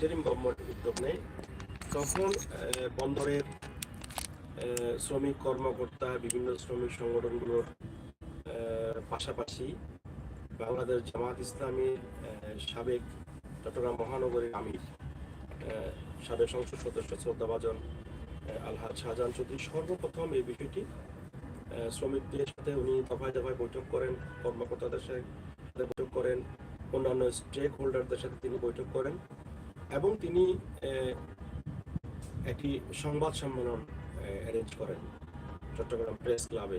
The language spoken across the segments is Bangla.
ইন্টারিম গভর্নমেন্ট উদ্যোগ নেয় তখন বন্দরের শ্রমিক কর্মকর্তা বিভিন্ন শ্রমিক সংগঠনগুলোর পাশাপাশি বাংলাদেশ জামাত ইসলামীর আহ, সাবেক চট্টগ্রাম মহানগরীর আমির সাবেক সংসদ সদস্য শ্রদ্ধাভাজন আলহাজ শাহজাহান চৌধুরী। সর্বপ্রথম এই বিষয়টি শ্রমিকদের সাথে উনি দফায় দফায় বৈঠক করেন কর্মকর্তাদের সাথে বৈঠক করেন অন্যান্য স্টেক হোল্ডারদের সাথে তিনি বৈঠক করেন। এবং তিনি একটি সংবাদ সম্মেলন অ্যারেঞ্জ করেন চট্টগ্রাম প্রেস ক্লাবে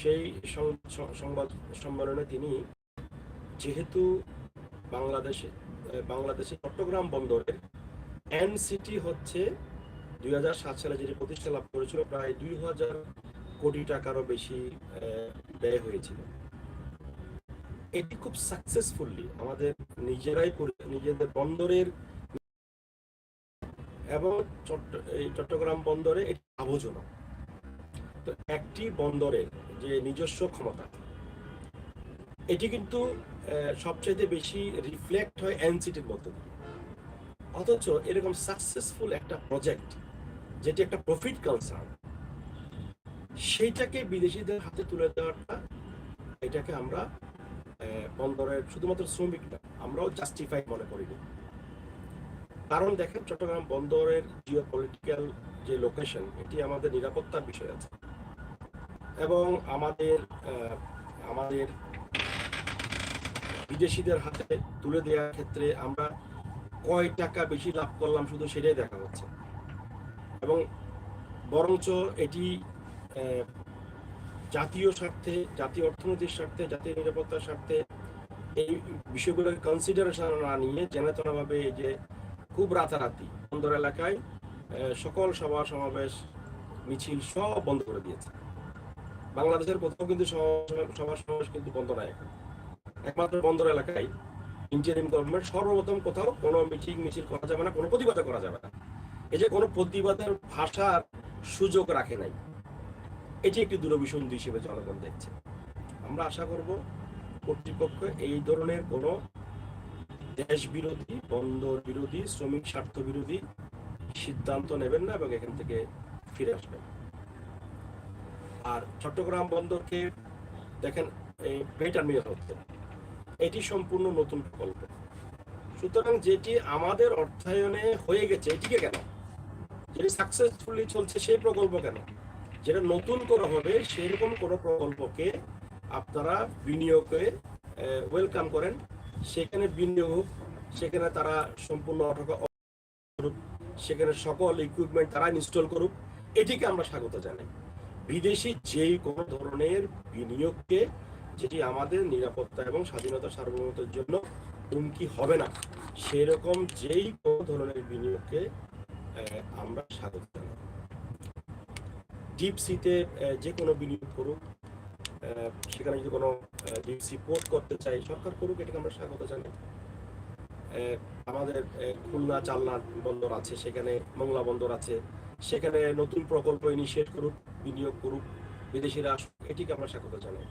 সেই সংবাদ সম্মেলনে তিনি যেহেতু বাংলাদেশে বাংলাদেশে চট্টগ্রাম বন্দরের এনসিটি হচ্ছে দুই হাজার সাত সালে যেটি প্রতিষ্ঠা লাভ করেছিল, প্রায় দুই হাজার কোটি টাকারও বেশি ব্যয় হয়েছিল। এটি খুব সাকসেসফুলি আমাদের নিজেরাই নিজেদের বন্দরের এবং চট্টগ্রাম বন্দরে এটি লাভজনক। তো একটি বন্দরের যে নিজস্ব ক্ষমতা, এটি কিন্তু সবচাইতে বেশি রিফ্লেক্ট হয় এনসিটির মধ্যে অথচ এরকম সাকসেসফুল একটা প্রজেক্ট যেটি একটা প্রফিট কনসার্ন সেইটাকে বিদেশিদের হাতে তুলে দেওয়াটা, এটাকে আমরা বন্দরের শুধুমাত্র শ্রমিক না, আমরাও জাস্টিফাই মনে করি না। কারণ দেখেন, চট্টগ্রাম বন্দরের জিও পলিটিক্যাল যে লোকেশন এটি আমাদের নিরাপত্তার বিষয় আছে এবং আমাদের আমাদের বিদেশিদের হাতে তুলে দেওয়ার ক্ষেত্রে আমরা কয় টাকা বেশি লাভ করলাম শুধু সেটাই দেখা হচ্ছে এবং বরঞ্চ এটি জাতীয় স্বার্থে, জাতীয় অর্থনৈতিক স্বার্থে, জাতীয় নিরাপত্তার স্বার্থে এই বিষয়গুলোর কনসিডারেশন না নিয়ে জেনেতনাভাবে এই যে খুব রাতারাতি বন্দর এলাকায় সকল সভা সমাবেশ, মিছিল সব বন্ধ করে দিয়েছে। বাংলাদেশের কোথাও কিন্তু সভা- সমাবেশ কিন্তু বন্ধ নাই এখন। একমাত্র বন্দর এলাকায় ইন্টারিম গভর্নমেন্ট সর্বপ্রথম কোথাও কোনো মিটিং মিছিল করা যাবে না, কোনো প্রতিবাদ করা যাবে না। এই যে কোনো প্রতিবাদের ভাষার সুযোগ রাখে নাই। এটি একটি দূরভিসন্ধি হিসেবে জনগণ দেখছে। আমরা আশা করব কর্তৃপক্ষ এই ধরনের কোনো দেশ বিরোধী বন্দর বিরোধী শ্রমিক স্বার্থ বিরোধী সিদ্ধান্ত নেবেন না এবং এখান থেকে ফিরে আসবেন। আর চট্টগ্রাম বন্দরকে দেখেন টার্মিনাল হচ্ছে। এটি সম্পূর্ণ নতুন প্রকল্প। সুতরাং যেটি আমাদের অর্থায়নে হয়ে গেছে, এটিকে কেন? যেটি সাকসেসফুলি চলছে সেই প্রকল্প কেন? যেটা নতুন করে হবে, সেরকম কোনো প্রকল্পকে আপনারা বিনিয়োগে ওয়েলকাম করেন। সেখানে বিনিয়োগ হোক, সেখানে তারা সম্পূর্ণ করুক, সেখানে সকল ইকুইপমেন্ট তারা ইনস্টল করুক, এটিকে আমরা স্বাগত জানাই। বিদেশি যেই কোনো ধরনের বিনিয়োগকে, যেটি আমাদের নিরাপত্তা এবং স্বাধীনতা সার্বভৌমত্বের জন্য হুমকি হবে না, সেরকম যেই কোনো ধরনের বিনিয়োগকে আমরা স্বাগত ডিপ সিতে যে কোনো বিনিয়োগ করুক সেখানে যদি কোনো ডিপ সি পোর্ট করতে চাই সরকার করুক, এটাকে আমরা স্বাগত জানাই। আমাদের খুলনা চালনা বন্দর আছে, সেখানে মংলা বন্দর আছে, সেখানে নতুন প্রকল্প ইনিশিয়েট করুক, বিনিয়োগ করুক, বিদেশিরা আসুক, এটিকে আমরা স্বাগত জানাই।